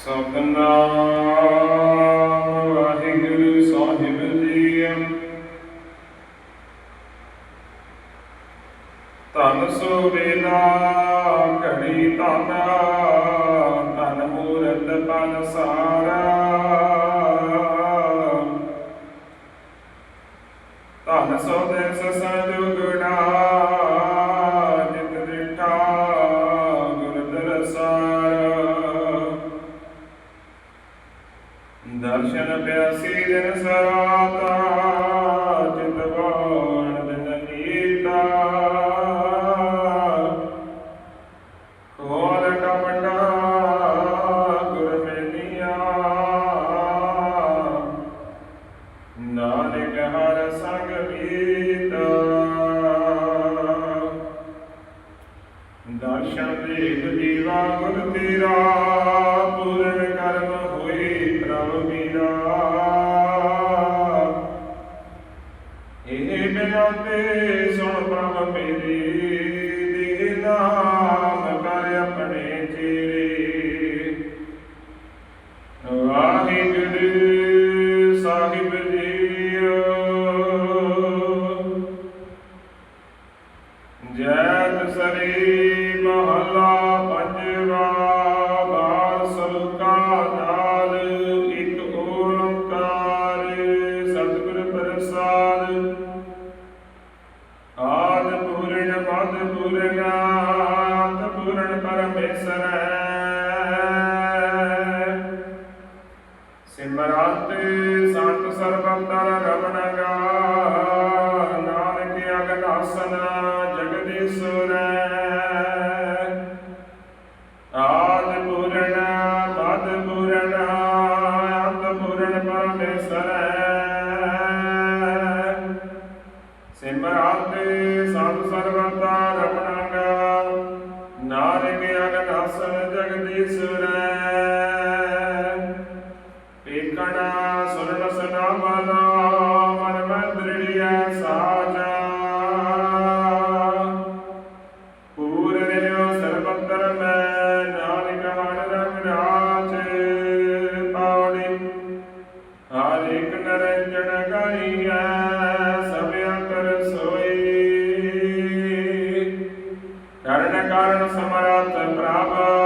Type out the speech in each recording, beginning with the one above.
ਸਤਨਾਮ ਵਾਹਿਗੁਰੂ ਸਾਹਿਬ ਜੀ ਧਨ ਸੋ ਵੇਲਾ ਘੜੀ ਧਨ ਧਨ ਮੂਰਤ ਪਨ ਸਾਰਾ। ਧਨ ਸੋ ਦੇਸ ਸੰਜੁਗੜਾ ਦਰਸ਼ਨ ਪਿਆਸੀ ਦਿਨ ਸਰਾਤਾ ਇਹ ਬਿਨਾਂ ਤੇ ਸੁਣ ਪ੍ਰਭ ਮੇਰੀ ਦੇ ਨਾਮ ਕਰ ਆਪਣੇ ਚੇਰੇ ਮਦ ਪੂਰਨਾ ਅੰਤ ਪੂਰਨ ਪਰਮੇਸ਼ਰ ਸਿਮਰੰਤ ਸੰਤ ਸਰਬੰਤਰ ਰਮਣਗਾ ਨਾਨਕ ਅਗਨਾਸਨ ਜਗਦੀਸ਼ਵਰ ਆਦ ਪੂਰਨ ਮਦ ਪੂਰਨ ਅੰਤ ਪੂਰਨ ਪਰਮੇਸ਼ਰ ਸਿਮਰੰਤ ਕਰਨ ਕਾਰਨ ਸਮਰਥ ਪ੍ਰਭ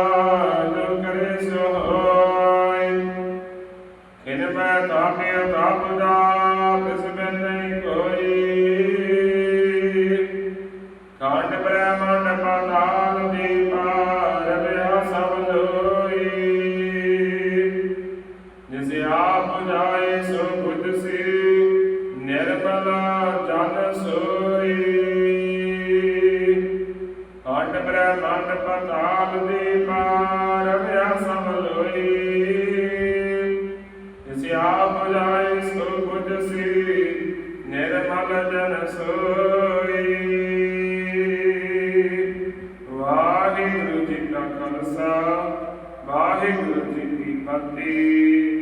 ਮੈਂ ਤਾਪਿ ਤਾਪ ਦਾ ਤਿਸ ਬਿਨ ਨਹੀਂ ਕੋਈ। ਕਾਂਡ ਬ੍ਰਹਮੰਡ ਪਾਤਾਲ ਦੀ ਪਾਰ ਸਭ ਲੋਈ ਜਿਸ ਆਪ ਜਾਏ ਸੋ ਬੁੱਧ ਸੀ, ਨਿਰਮਲ ਜਨ ਸੋਈ। ਕਾਂਡ ਬ੍ਰਹਮੰਡ ਪਾਤਾਲ ਦੀ ਵਚਨ ਸੋਈ ਵਾਹਿਗੁਰੂ ਜੀ ਕਾ ਖਾਲਸਾ ਵਾਹਿਗੁਰੂ ਜੀ ਕੀ ਫਤਿਹ